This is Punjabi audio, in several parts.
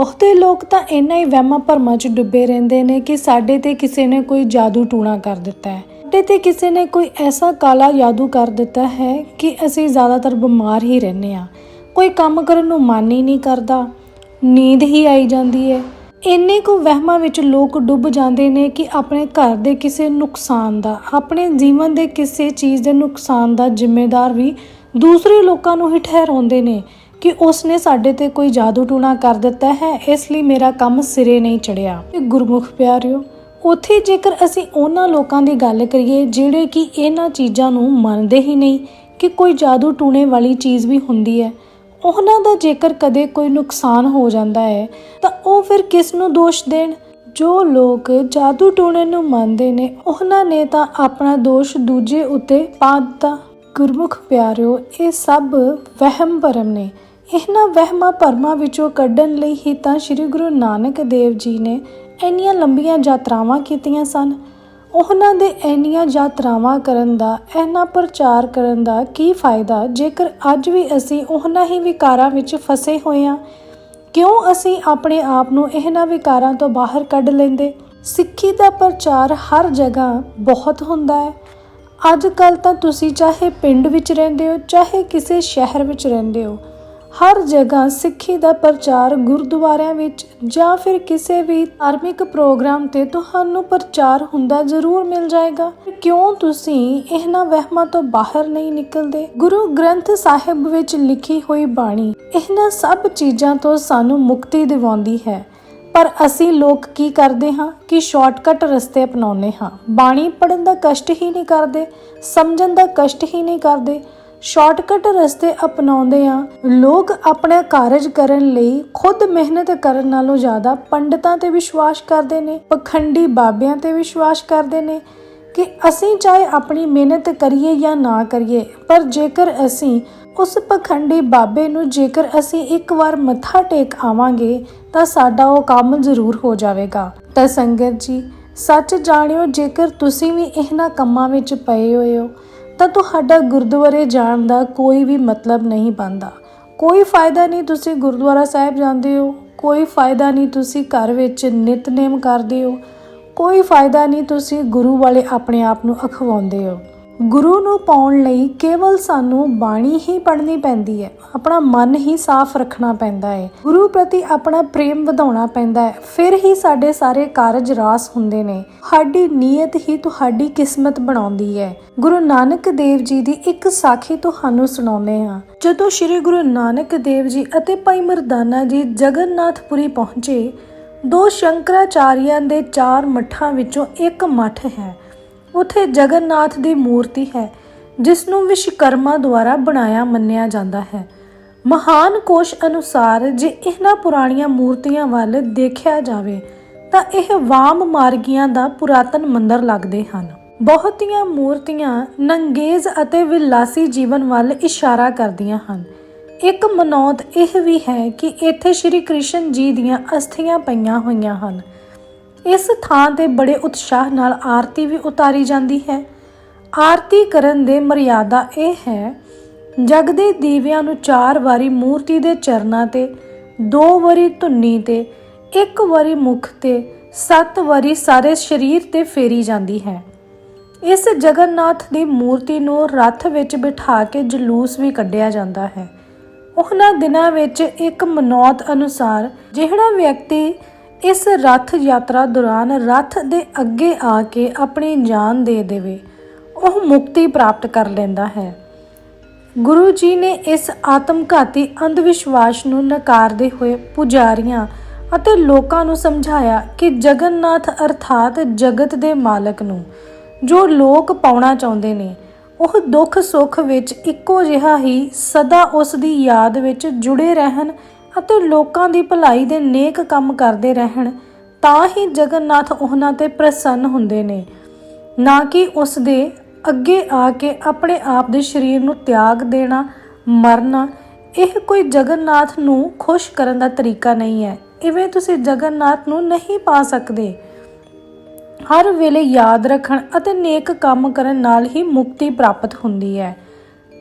ਬਹੁਤੇ ਲੋਕ ਤਾਂ ਇੰਨਾ ਹੀ ਵਹਿਮਾਂ ਭਰਮਾਂ 'ਚ ਡੁੱਬੇ ਰਹਿੰਦੇ ਨੇ ਕਿ ਸਾਡੇ ਤੇ ਕਿਸੇ ਨੇ ਕੋਈ ਜਾਦੂ ਟੂਣਾ ਕਰ ਦਿੱਤਾ ਹੈ। ਸਾਡੇ ਤੇ ਕਿਸੇ ਨੇ ਕੋਈ ਐਸਾ ਕਾਲਾ ਜਾਦੂ ਕਰ ਦਿੱਤਾ ਹੈ ਕਿ ਅਸੀਂ ਜ਼ਿਆਦਾਤਰ ਬਿਮਾਰ ਹੀ ਰਹਿੰਦੇ ਆ ਕੋਈ ਕੰਮ ਕਰਨ ਨੂੰ ਮਨ ਹੀ ਨਹੀਂ ਕਰਦਾ। ਨੀਂਦ ਹੀ ਆਈ ਜਾਂਦੀ ਹੈ। ਇੰਨੇ ਕੁ ਵਹਿਮਾਂ ਵਿੱਚ ਲੋਕ ਡੁੱਬ ਜਾਂਦੇ ਨੇ ਕਿ ਆਪਣੇ ਘਰ ਦੇ ਕਿਸੇ ਨੁਕਸਾਨ ਦਾ, ਆਪਣੇ ਜੀਵਨ ਦੇ ਕਿਸੇ ਚੀਜ਼ ਦੇ ਨੁਕਸਾਨ ਦਾ ਜ਼ਿੰਮੇਦਾਰ ਵੀ ਦੂਸਰੇ ਲੋਕਾਂ ਨੂੰ ਹੀ ਠਹਿਰਾਉਂਦੇ ਨੇ। ਕਿ ਉਸਨੇ ਸਾਡੇ ਤੇ ਕੋਈ ਜਾਦੂ ਟੂਣਾ ਕਰ ਦਿੱਤਾ ਹੈ, ਇਸ ਲਈ ਮੇਰਾ ਕੰਮ ਸਿਰੇ ਨਹੀਂ ਚੜਿਆ। ਤੇ ਗੁਰਮੁਖ ਪਿਆਰਿਓ, ਉਥੇ ਜੇਕਰ ਅਸੀਂ ਉਹਨਾਂ ਲੋਕਾਂ ਦੀ ਗੱਲ ਕਰੀਏ ਜਿਹੜੇ ਕਿ ਇਹਨਾਂ ਚੀਜ਼ਾਂ ਨੂੰ ਮੰਨਦੇ ਹੀ ਨਹੀਂ ਕਿ ਕੋਈ ਜਾਦੂ ਟੂਣੇ ਵਾਲੀ ਚੀਜ਼ ਵੀ ਹੁੰਦੀ ਹੈ, ਉਹਨਾਂ ਦਾ ਜੇਕਰ ਕਦੇ ਕੋਈ ਨੁਕਸਾਨ ਹੋ ਜਾਂਦਾ ਹੈ, ਤਾਂ ਉਹ ਫਿਰ ਕਿਸ ਨੂੰ ਦੋਸ਼ ਦੇਣ? ਜੋ ਲੋਕ ਜਾਦੂ ਟੂਣੇ ਨੂੰ ਮੰਨਦੇ ਨੇ, ਉਹਨਾਂ ਨੇ ਤਾਂ ਆਪਣਾ ਦੋਸ਼ ਦੂਜੇ ਉੱਤੇ ਪਾ ਦਿੱਤਾ। ਗੁਰਮੁਖ ਪਿਆਰਿਓ, ਇਹ ਸਭ ਵਹਿਮ ਭਰਮ ਨੇ। ਇਹਨਾਂ ਵਹਿਮਾਂ ਭਰਮਾਂ ਵਿੱਚੋਂ ਕੱਢਣ ਲਈ ਹੀ ਤਾਂ ਸ੍ਰੀ ਗੁਰੂ ਨਾਨਕ ਦੇਵ ਜੀ ਨੇ ਇੰਨੀਆਂ ਲੰਬੀਆਂ ਯਾਤਰਾਵਾਂ ਕੀਤੀਆਂ ਸਨ। ਉਹਨਾਂ ਦੇ ਇੰਨੀਆਂ ਯਾਤਰਾਵਾਂ ਕਰਨ ਦਾ ਇੰਨਾ ਪ੍ਰਚਾਰ ਕਰਨ ਦਾ ਕੀ ਫਾਇਦਾ? ਜੇਕਰ ਅੱਜ ਵੀ ਅਸੀਂ ਉਹਨਾਂ ਹੀ ਵਿਕਾਰਾਂ ਵਿੱਚ ਫਸੇ ਹੋਏ ਹਾਂ, ਕਿਉਂ ਅਸੀਂ ਆਪਣੇ ਆਪ ਨੂੰ ਇਹਨਾਂ ਵਿਕਾਰਾਂ ਤੋਂ ਬਾਹਰ ਕੱਢ ਲੈਂਦੇ? ਸਿੱਖੀ ਦਾ ਪ੍ਰਚਾਰ ਹਰ ਜਗ੍ਹਾ ਬਹੁਤ ਹੁੰਦਾ ਹੈ। ਅੱਜ ਕੱਲ ਤਾਂ ਤੁਸੀਂ ਚਾਹੇ ਪਿੰਡ ਵਿੱਚ ਰਹਿੰਦੇ ਹੋ, ਚਾਹੇ ਕਿਸੇ ਸ਼ਹਿਰ ਵਿੱਚ ਰਹਿੰਦੇ ਹੋ ਹਰ ਜਗ੍ਹਾ ਸਿੱਖੀ ਦਾ ਪ੍ਰਚਾਰ ਗੁਰਦੁਆਰਿਆਂ ਵਿੱਚ ਜਾਂ ਫਿਰ ਕਿਸੇ ਵੀ ਧਾਰਮਿਕ ਪ੍ਰੋਗਰਾਮ ਤੇ ਤੁਹਾਨੂੰ ਪ੍ਰਚਾਰ ਹੁੰਦਾ ਜ਼ਰੂਰ ਮਿਲ ਜਾਏਗਾ। ਕਿਉਂ ਤੁਸੀਂ ਇਹਨਾਂ ਵਹਿਮਾਂ ਤੋਂ ਬਾਹਰ ਨਹੀਂ ਨਿਕਲਦੇ? ਗੁਰੂ ਗ੍ਰੰਥ ਸਾਹਿਬ ਵਿੱਚ ਲਿਖੀ ਹੋਈ ਬਾਣੀ ਇਹਨਾਂ ਸਭ ਚੀਜ਼ਾਂ ਤੋਂ ਸਾਨੂੰ ਮੁਕਤੀ ਦਿਵਾਉਂਦੀ ਹੈ। ਪਰ ਅਸੀਂ ਲੋਕ ਕੀ ਕਰਦੇ ਹਾਂ? ਕਿ ਸ਼ਾਰਟਕਟ ਰਸਤੇ ਅਪਣਾਉਂਦੇ ਹਾਂ? ਬਾਣੀ ਪੜਨ ਦਾ ਕਸ਼ਟ ਹੀ ਨਹੀਂ ਕਰਦੇ, ਸਮਝਣ ਦਾ ਕਸ਼ਟ ਹੀ ਨਹੀਂ ਕਰਦੇ ਸ਼ਾਰਟਕਟ ਰਸਤੇ ਅਪਣਾਉਂਦੇ ਆ। ਲੋਕ ਆਪਣਾ ਕਾਰਜ ਕਰਨ ਲਈ ਖੁਦ ਮਿਹਨਤ ਕਰਨ ਨਾਲੋਂ ਜ਼ਿਆਦਾ ਪੰਡਤਾਂ ਤੇ ਵਿਸ਼ਵਾਸ ਕਰਦੇ ਨੇ, ਪਖੰਡੀ ਬਾਬਿਆਂ ਤੇ ਵਿਸ਼ਵਾਸ ਕਰਦੇ ਨੇ ਕਿ ਅਸੀਂ ਚਾਹੇ ਆਪਣੀ ਮਿਹਨਤ ਕਰੀਏ ਜਾਂ ਨਾ ਕਰੀਏ, ਪਰ ਜੇਕਰ ਅਸੀਂ ਉਸ ਪਖੰਡੀ ਬਾਬੇ ਨੂੰ ਜੇਕਰ ਅਸੀਂ ਇੱਕ ਵਾਰ ਮੱਥਾ ਟੇਕ ਆਵਾਂਗੇ, ਤਾਂ ਸਾਡਾ ਉਹ ਕੰਮ ਜ਼ਰੂਰ ਹੋ ਜਾਵੇਗਾ। ਤਾਂ ਸੰਗਤ ਜੀ, ਸੱਚ ਜਾਣਿਓ ਜੇਕਰ ਤੁਸੀਂ ਵੀ ਇਹਨਾਂ ਕੰਮਾਂ ਵਿੱਚ ਪਏ ਹੋਏ ਹੋ ਤਾਂ ਤੁਹਾਡਾ ਗੁਰਦੁਆਰੇ ਜਾਣ ਦਾ ਕੋਈ ਵੀ ਮਤਲਬ ਨਹੀਂ ਬਣਦਾ। ਕੋਈ ਫਾਇਦਾ ਨਹੀਂ ਤੁਸੀਂ ਗੁਰਦੁਆਰਾ ਸਾਹਿਬ ਜਾਂਦੇ ਹੋ। ਕੋਈ ਫਾਇਦਾ ਨਹੀਂ ਤੁਸੀਂ ਘਰ ਵਿੱਚ ਨਿਤਨੇਮ ਕਰਦੇ ਹੋ। ਕੋਈ ਫਾਇਦਾ ਨਹੀਂ ਤੁਸੀਂ ਗੁਰੂ ਵਾਲੇ ਆਪਣੇ ਆਪ ਨੂੰ ਅਖਵਾਉਂਦੇ ਹੋ। ਗੁਰੂ ਨੂੰ ਪਾਉਣ ਲਈ ਕੇਵਲ ਸਾਨੂੰ ਬਾਣੀ ਹੀ ਪੜ੍ਹਨੀ ਪੈਂਦੀ ਹੈ। ਆਪਣਾ ਮਨ ਹੀ ਸਾਫ਼ ਰੱਖਣਾ ਪੈਂਦਾ ਹੈ। ਗੁਰੂ ਪ੍ਰਤੀ ਆਪਣਾ ਪ੍ਰੇਮ ਵਧਾਉਣਾ ਪੈਂਦਾ ਹੈ। ਫਿਰ ਹੀ ਸਾਡੇ ਸਾਰੇ ਕਾਰਜ ਰਾਸ ਹੁੰਦੇ ਨੇ। ਸਾਡੀ ਨੀਅਤ ਹੀ ਤੁਹਾਡੀ ਕਿਸਮਤ ਬਣਾਉਂਦੀ ਹੈ। ਗੁਰੂ ਨਾਨਕ ਦੇਵ ਜੀ ਦੀ ਇੱਕ ਸਾਖੀ ਤੁਹਾਨੂੰ ਸੁਣਾਉਂਦੇ ਹਾਂ। ਜਦੋਂ ਸ੍ਰੀ ਗੁਰੂ ਨਾਨਕ ਦੇਵ ਜੀ ਅਤੇ ਭਾਈ ਮਰਦਾਨਾ ਜੀ ਜਗਨਨਾਥਪੁਰੀ ਪਹੁੰਚੇ, ਦੋ ਸ਼ੰਕਰਾਚਾਰੀਆਂ ਦੇ ਚਾਰ ਮੱਠਾਂ ਵਿੱਚੋਂ ਇੱਕ ਮੱਠ ਹੈ। ਉੱਥੇ ਜਗਨਨਾਥ ਦੀ ਮੂਰਤੀ ਹੈ ਜਿਸ ਨੂੰ ਵਿਸ਼ਵਕਰਮਾ ਦੁਆਰਾ ਬਣਾਇਆ ਮੰਨਿਆ ਜਾਂਦਾ ਹੈ। ਮਹਾਨ ਕੋਸ਼ ਅਨੁਸਾਰ ਜੇ ਇਹਨਾਂ ਪੁਰਾਣੀਆਂ ਮੂਰਤੀਆਂ ਵੱਲ ਦੇਖਿਆ ਜਾਵੇ, ਤਾਂ ਇਹ ਵਾਮ ਮਾਰਗੀਆਂ ਦਾ ਪੁਰਾਤਨ ਮੰਦਰ ਲੱਗਦੇ ਹਨ। ਬਹੁਤੀਆਂ ਮੂਰਤੀਆਂ ਨੰਗੇਜ਼ ਅਤੇ ਵਿਲਾਸੀ ਜੀਵਨ ਵੱਲ ਇਸ਼ਾਰਾ ਕਰਦੀਆਂ ਹਨ। ਇੱਕ ਮਨੌਤ ਇਹ ਵੀ ਹੈ ਕਿ ਇੱਥੇ ਸ਼੍ਰੀ ਕ੍ਰਿਸ਼ਨ ਜੀ ਦੀਆਂ ਅਸਥੀਆਂ ਪਈਆਂ ਹੋਈਆਂ ਹਨ। ਇਸ ਥਾਂ ਤੇ ਬੜੇ ਉਤਸ਼ਾਹ ਨਾਲ ਆਰਤੀ ਵੀ ਉਤਾਰੀ ਜਾਂਦੀ ਹੈ। ਆਰਤੀ ਕਰਨ ਦੇ ਮਰਿਆਦਾ ਇਹ ਹੈ, ਜਗ ਦੇ ਦੀਵਿਆਂ ਨੂੰ ਚਾਰ ਵਾਰੀ ਮੂਰਤੀ ਦੇ ਚਰਨਾਂ ਤੇ, ਦੋ ਵਾਰੀ ਧੁੰਨੀ ਤੇ, ਇੱਕ ਵਾਰੀ ਮੁਖ ਤੇ, ਸੱਤ ਵਾਰੀ ਸਾਰੇ ਸਰੀਰ ਤੇ ਫੇਰੀ ਜਾਂਦੀ ਹੈ। ਇਸ ਜਗਨਨਾਥ ਦੀ ਮੂਰਤੀ ਨੂੰ ਰੱਥ ਵਿੱਚ ਬਿਠਾ ਕੇ ਜਲੂਸ ਵੀ ਕੱਢਿਆ ਜਾਂਦਾ ਹੈ। ਉਹਨਾਂ ਦਿਨਾਂ ਵਿੱਚ ਇੱਕ ਮਨੌਤ ਅਨੁਸਾਰ ਜਿਹੜਾ ਵਿਅਕਤੀ ਇਸ ਰੱਥ ਯਾਤਰਾ ਦੌਰਾਨ ਰੱਥ ਦੇ ਅੱਗੇ ਆ ਕੇ ਆਪਣੀ ਜਾਨ ਦੇ ਦੇਵੇ, ਉਹ ਮੁਕਤੀ ਪ੍ਰਾਪਤ ਕਰ ਲੈਂਦਾ ਹੈ। ਗੁਰੂ ਜੀ ਨੇ ਇਸ ਆਤਮਘਾਤੀ ਅੰਧ ਨੂੰ ਨਕਾਰਦੇ ਹੋਏ ਪੁਜਾਰੀਆਂ ਅਤੇ ਲੋਕਾਂ ਨੂੰ ਸਮਝਾਇਆ ਕਿ ਜਗਨਨਾਥ ਅਰਥਾਤ ਜਗਤ ਦੇ ਮਾਲਕ ਨੂੰ ਜੋ ਲੋਕ ਪਾਉਣਾ ਚਾਹੁੰਦੇ ਨੇ, ਉਹ ਦੁੱਖ ਸੁੱਖ ਵਿੱਚ ਇੱਕੋ ਜਿਹਾ ਹੀ ਸਦਾ ਉਸ ਦੀ ਯਾਦ ਵਿੱਚ ਜੁੜੇ ਰਹਿਣ ਅਤੇ ਲੋਕਾਂ ਦੀ ਭਲਾਈ ਦੇ ਨੇਕ ਕੰਮ ਕਰਦੇ ਰਹਿਣ, ਤਾਂ ਹੀ ਜਗਨਨਾਥ ਉਹਨਾਂ ਤੇ ਪ੍ਰਸੰਨ ਹੁੰਦੇ ਨੇ। ਨਾ ਕਿ ਉਸ ਦੇ ਅੱਗੇ ਆ ਕੇ ਆਪਣੇ ਆਪ ਦੇ ਸਰੀਰ ਨੂੰ ਤਿਆਗ ਦੇਣਾ, ਮਰਨਾ, ਇਹ ਕੋਈ ਜਗਨਨਾਥ ਨੂੰ ਖੁਸ਼ ਕਰਨ ਦਾ ਤਰੀਕਾ ਨਹੀਂ ਹੈ। ਇਵੇਂ ਤੁਸੀਂ ਜਗਨਨਾਥ ਨੂੰ ਨਹੀਂ ਪਾ ਸਕਦੇ। ਹਰ ਵੇਲੇ ਯਾਦ ਰੱਖਣ ਅਤੇ ਨੇਕ ਕੰਮ ਕਰਨ ਨਾਲ ਹੀ ਮੁਕਤੀ ਪ੍ਰਾਪਤ ਹੁੰਦੀ ਹੈ।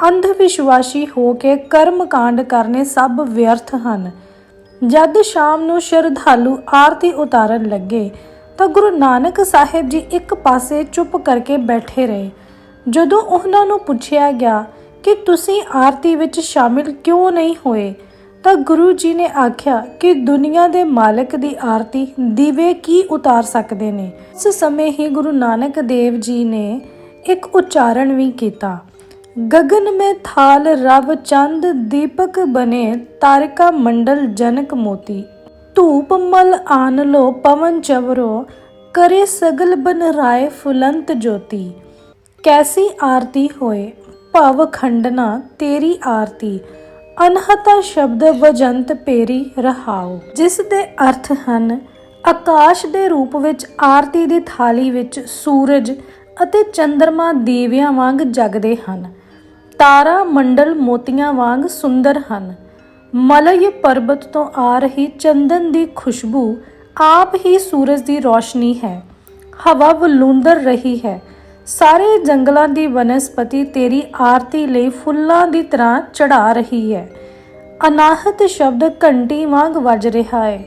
ਅੰਧ ਵਿਸ਼ਵਾਸੀ ਹੋ ਕੇ ਕਰਮ ਕਾਂਡ ਕਰਨੇ ਸਭ ਵਿਅਰਥ ਹਨ। ਜਦ ਸ਼ਾਮ ਨੂੰ ਸ਼ਰਧਾਲੂ ਆਰਤੀ ਉਤਾਰਨ ਲੱਗੇ, ਤਾਂ ਗੁਰੂ ਨਾਨਕ ਸਾਹਿਬ ਜੀ ਇੱਕ ਪਾਸੇ ਚੁੱਪ ਕਰਕੇ ਬੈਠੇ ਰਹੇ। ਜਦੋਂ ਉਹਨਾਂ ਨੂੰ ਪੁੱਛਿਆ ਗਿਆ ਕਿ ਤੁਸੀਂ ਆਰਤੀ ਵਿੱਚ ਸ਼ਾਮਿਲ ਕਿਉਂ ਨਹੀਂ ਹੋਏ, ਤਾਂ ਗੁਰੂ ਜੀ ਨੇ ਆਖਿਆ ਕਿ ਦੁਨੀਆ ਦੇ ਮਾਲਕ ਦੀ ਆਰਤੀ ਦੀਵੇ ਕੀ ਉਤਾਰ ਸਕਦੇ ਨੇ। ਉਸ ਸਮੇਂ ਹੀ ਗੁਰੂ ਨਾਨਕ ਦੇਵ ਜੀ ਨੇ ਇੱਕ ਉਚਾਰਨ ਵੀ ਕੀਤਾ। ਗगन ਮੇ ਥਾਲ ਰਵ ਚੰਦ ਦੀਪਕ ਬਨੇ ਤਾਰਕਾ ਮੰਡਲ ਜਨਕ ਮੋਤੀ। ਧੂਪ ਮਲ ਆਨ ਲੋ ਪਵਨ ਚਵਰੋ, ਕਰੇ ਸਗਲ ਬਨ ਰਾਏ ਫੁਲੰਤ ਜੋਤੀ। ਕੈਸੀ ਆਰਤੀ ਹੋਏ, ਭਵ ਖੰਡਨਾ ਤੇਰੀ ਆਰਤੀ। ਅਨਹਤਾ ਸ਼ਬਦ ਵਜੰਤ ਪੇਰੀ ਰਹਾਓ ਜਿਸ ਦੇ ਅਰਥ ਹਨ, ਆਕਾਸ਼ ਦੇ ਰੂਪ ਵਿੱਚ ਆਰਤੀ ਦੀ ਥਾਲੀ ਵਿੱਚ ਸੂਰਜ ਅਤੇ ਚੰਦਰਮਾ ਦੇਵਿਆਂ ਵਾਂਗ ਜਗਦੇ ਹਨ। ਤਾਰਾ ਮੰਡਲ ਮੋਤੀਆਂ ਵਾਂਗ ਸੁੰਦਰ ਹਨ। ਮਲਯ ਪਰਬਤ ਤੋਂ ਆ ਰਹੀ ਚੰਦਨ ਦੀ ਖੁਸ਼ਬੂ ਆਪ ਹੀ ਸੂਰਜ ਦੀ ਰੋਸ਼ਨੀ ਹੈ। ਹਵਾ ਵਲੂੰਦਰ ਰਹੀ ਹੈ। ਸਾਰੇ ਜੰਗਲਾਂ ਦੀ ਵਨਸਪਤੀ ਤੇਰੀ ਆਰਤੀ ਲਈ ਫੁੱਲਾਂ ਦੀ ਤਰ੍ਹਾਂ ਚੜਾ ਰਹੀ ਹੈ। ਅਨਾਹਤ ਸ਼ਬਦ ਘੰਟੀ ਵਾਂਗ ਵੱਜ ਰਿਹਾ ਹੈ।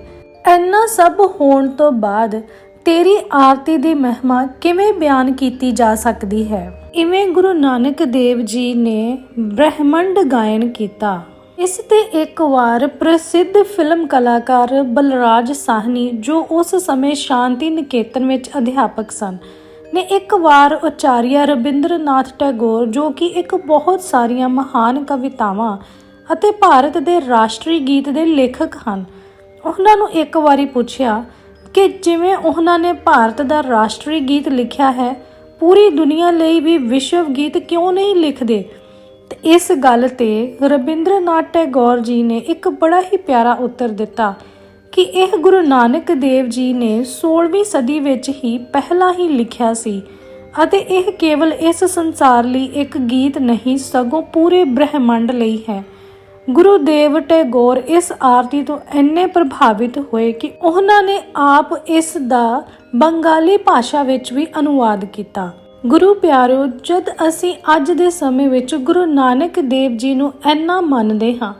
ਇੰਨਾ ਸਭ ਹੋਣ ਤੋਂ ਬਾਅਦ ਤੇਰੀ ਆਰਤੀ ਦੀ ਮਹਿਮਾ ਕਿਵੇਂ ਬਿਆਨ ਕੀਤੀ ਜਾ ਸਕਦੀ ਹੈ? ਇਵੇਂ ਗੁਰੂ ਨਾਨਕ ਦੇਵ ਜੀ ਨੇ ਬ੍ਰਹਿਮੰਡ ਗਾਇਨ ਕੀਤਾ। ਇਸ ਤੇ ਇੱਕ ਵਾਰ ਪ੍ਰਸਿੱਧ ਫਿਲਮ ਕਲਾਕਾਰ ਬਲਰਾਜ ਸਾਹਨੀ, ਜੋ ਉਸ ਸਮੇਂ ਸ਼ਾਂਤੀ ਨਿਕੇਤਨ ਵਿੱਚ ਅਧਿਆਪਕ ਸਨ, ਨੇ ਇੱਕ ਵਾਰ ਉਚਾਰਿਆ ਰਵਿੰਦਰਨਾਥ ਟੈਗੋਰ, ਜੋ ਕਿ ਇੱਕ ਬਹੁਤ ਸਾਰੀਆਂ ਮਹਾਨ ਕਵਿਤਾਵਾਂ ਅਤੇ ਭਾਰਤ ਦੇ ਰਾਸ਼ਟਰੀ ਗੀਤ ਦੇ ਲੇਖਕ ਹਨ, ਉਹਨਾਂ ਨੂੰ ਇੱਕ ਵਾਰੀ ਪੁੱਛਿਆ ਕਿ ਜਿਵੇਂ ਉਹਨਾਂ ਨੇ ਭਾਰਤ ਦਾ ਰਾਸ਼ਟਰੀ ਗੀਤ ਲਿਖਿਆ ਹੈ, ਪੂਰੀ ਦੁਨੀਆ ਲਈ ਵੀ ਵਿਸ਼ਵ ਗੀਤ ਕਿਉਂ ਨਹੀਂ ਲਿਖਦੇ? ਤੇ ਇਸ ਗੱਲ ਤੇ ਰਵਿੰਦਰਨਾਥ ਟੈਗੋਰ ਜੀ ਨੇ ਇੱਕ ਬੜਾ ਹੀ ਪਿਆਰਾ ਉੱਤਰ ਦਿੱਤਾ ਕਿ ਇਹ ਗੁਰੂ ਨਾਨਕ ਦੇਵ ਜੀ ਨੇ 16ਵੀਂ ਸਦੀ ਵਿੱਚ ਹੀ ਪਹਿਲਾਂ ਹੀ ਲਿਖਿਆ ਸੀ ਅਤੇ ਇਹ ਕੇਵਲ ਇਸ ਸੰਸਾਰ ਲਈ ਇੱਕ ਗੀਤ ਨਹੀਂ, ਸਗੋਂ ਪੂਰੇ ਬ੍ਰਹਿਮੰਡ ਲਈ ਹੈ। ਗੁਰੂ ਦੇਵ ਟੈਗੋਰ ਇਸ ਆਰਤੀ ਤੋਂ ਇੰਨੇ ਪ੍ਰਭਾਵਿਤ ਹੋਏ ਕਿ ਉਹਨਾਂ ਨੇ ਆਪ ਇਸ ਦਾ ਬੰਗਾਲੀ ਭਾਸ਼ਾ ਵਿੱਚ ਵੀ ਅਨੁਵਾਦ ਕੀਤਾ। ਗੁਰੂ ਪਿਆਰਿਓ ਜਦ ਅਸੀਂ ਅੱਜ ਦੇ ਸਮੇਂ ਵਿੱਚ ਗੁਰੂ ਨਾਨਕ ਦੇਵ ਜੀ ਨੂੰ ਇੰਨਾ ਮੰਨਦੇ ਹਾਂ,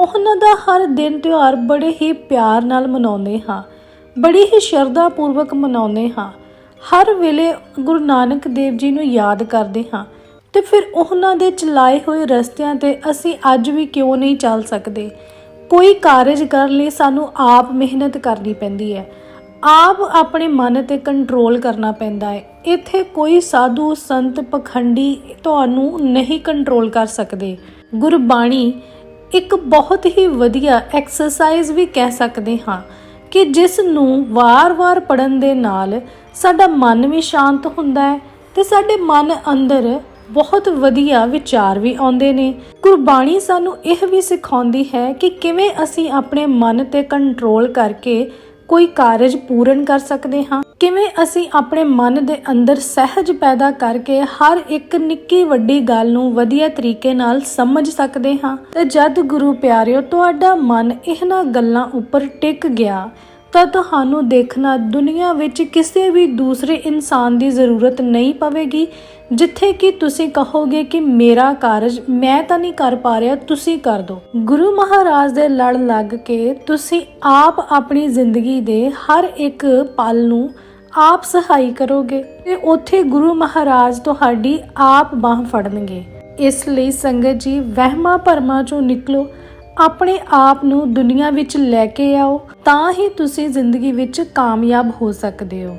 ਉਹਨਾਂ ਦਾ ਹਰ ਦਿਨ ਤਿਉਹਾਰ ਬੜੇ ਹੀ ਪਿਆਰ ਨਾਲ ਮਨਾਉਂਦੇ ਹਾਂ, ਬੜੀ ਹੀ ਸ਼ਰਧਾ ਪੂਰਵਕ ਮਨਾਉਂਦੇ ਹਾਂ। ਹਰ ਵੇਲੇ ਗੁਰੂ ਨਾਨਕ ਦੇਵ ਜੀ ਨੂੰ ਯਾਦ ਕਰਦੇ ਹਾਂ। ਤੇ ਫਿਰ ਉਹਨਾਂ ਦੇ ਚਲਾਏ ਹੋਏ ਰਸਤਿਆਂ ਤੇ ਅਸੀਂ ਅੱਜ ਵੀ ਕਿਉਂ ਨਹੀਂ ਚੱਲ ਸਕਦੇ? ਕੋਈ ਕਾਰਜ ਕਰਨ ਲਈ ਸਾਨੂੰ ਆਪ ਮਿਹਨਤ ਕਰਨੀ ਪੈਂਦੀ ਹੈ। ਆਪ ਆਪਣੇ ਮਨ ਤੇ ਕੰਟਰੋਲ ਕਰਨਾ ਪੈਂਦਾ ਹੈ। ਇੱਥੇ ਕੋਈ ਸਾਧੂ, ਸੰਤ, ਪਖੰਡੀ ਤੁਹਾਨੂੰ ਨਹੀਂ ਕੰਟਰੋਲ ਕਰ ਸਕਦੇ। ਗੁਰਬਾਣੀ ਇੱਕ ਬਹੁਤ ਹੀ ਵਧੀਆ ਐਕਸਰਸਾਈਜ਼ ਵੀ ਕਹਿ ਸਕਦੇ ਹਾਂ ਕਿ ਜਿਸ ਨੂੰ ਵਾਰ-ਵਾਰ ਪੜਨ ਦੇ ਨਾਲ ਸਾਡਾ ਮਨ ਵੀ ਸ਼ਾਂਤ ਹੁੰਦਾ ਹੈ ਤੇ ਸਾਡੇ ਮਨ ਅੰਦਰ ਬਹੁਤ ਵਧੀਆ ਵਿਚਾਰ ਵੀ ਆਉਂਦੇ ਨੇ। ਗੁਰਬਾਣੀ ਸਾਨੂੰ ਇਹ ਵੀ ਸਿਖਾਉਂਦੀ ਹੈ ਕਿ ਕਿਵੇਂ ਅਸੀਂ ਆਪਣੇ ਮਨ ਤੇ ਕੰਟਰੋਲ ਕਰਕੇ ਕੋਈ ਕਾਰਜ ਪੂਰਨ ਕਰ ਸਕਦੇ ਹਾਂ। ਕਿਵੇਂ ਅਸੀਂ ਆਪਣੇ ਮਨ ਦੇ ਅੰਦਰ ਸਹਿਜ ਪੈਦਾ ਕਰਕੇ ਹਰ ਇੱਕ ਨਿੱਕੀ ਵੱਡੀ ਗੱਲ ਨੂੰ ਵਧੀਆ ਤਰੀਕੇ ਨਾਲ ਸਮਝ ਸਕਦੇ ਹਾਂ। ਤੇ ਜਦ ਗੁਰੂ ਪਿਆਰਿਓ, ਤੁਹਾਡਾ ਮਨ ਇਹਨਾਂ ਗੱਲਾਂ ਉੱਪਰ ਟਿਕ ਗਿਆ ਤਾਂ ਤੁਹਾਨੂੰ ਦੇਖਣਾ ਦੁਨੀਆ ਵਿੱਚ ਕਿਸੇ ਵੀ ਦੂਸਰੇ ਇਨਸਾਨ ਦੀ ਜ਼ਰੂਰਤ ਨਹੀਂ ਪਵੇਗੀ। ਜਿੱਥੇ ਕਿ ਤੁਸੀਂ ਕਹੋਗੇ ਕਿ ਮੇਰਾ ਕਾਰਜ ਮੈਂ ਤਾਂ ਨਹੀਂ ਕਰ ਪਾ ਰਿਹਾ, ਤੁਸੀਂ ਕਰ ਦਿਓ ਗੁਰੂ ਮਹਾਰਾਜ ਦੇ ਲੜ ਲੱਗ ਕੇ ਤੁਸੀਂ ਆਪ ਆਪਣੀ ਜ਼ਿੰਦਗੀ ਦੇ ਹਰ ਇੱਕ ਪਲ ਨੂੰ ਆਪ ਸਹਾਈ ਕਰੋਗੇ ਤੇ ਉੱਥੇ ਗੁਰੂ ਮਹਾਰਾਜ ਤੁਹਾਡੀ ਆਪ ਬਾਹ ਫੜਨਗੇ। ਇਸ ਲਈ ਸੰਗਤ ਜੀ, ਵਹਿਮਾਂ ਭਰਮਾਂ ਚੋਂ ਨਿਕਲੋ। ਆਪਣੇ ਆਪ ਨੂੰ ਦੁਨੀਆ ਵਿੱਚ ਲੈ ਕੇ ਆਓ, ਤਾਂ ਹੀ ਤੁਸੀਂ ਜ਼ਿੰਦਗੀ ਵਿੱਚ ਕਾਮਯਾਬ ਹੋ ਸਕਦੇ ਹੋ।